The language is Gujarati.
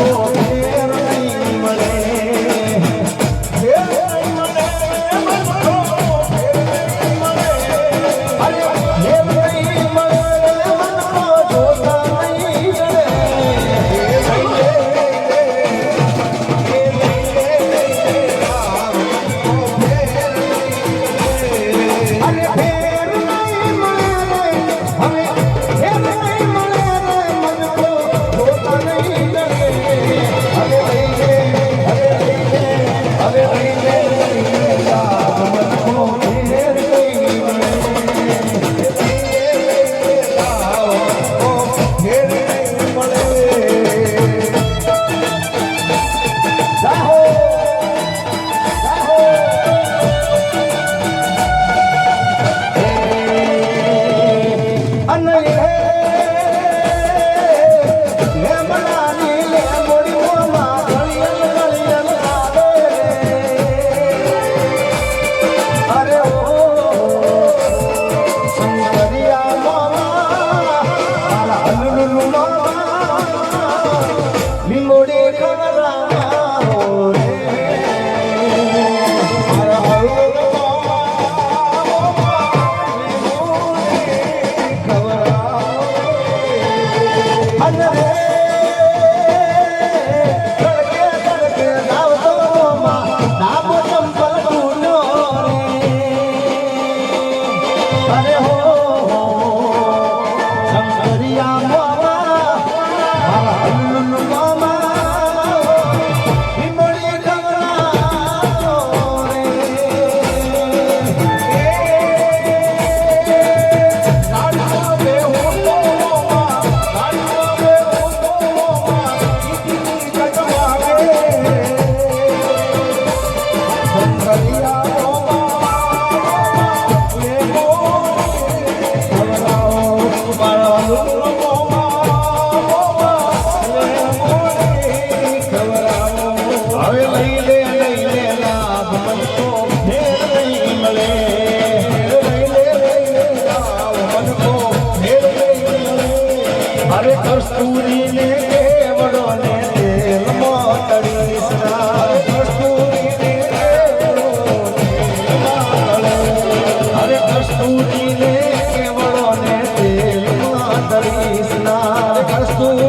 Oh, અરે Valeu! લખો અરે કસ્તુરી ને કેવડો ને તેલમાં તળી કસ્તુરી ને કેવડો અરે કસ્તુરી ને કેવડો ને તેલમાં તળી કસ્તુરી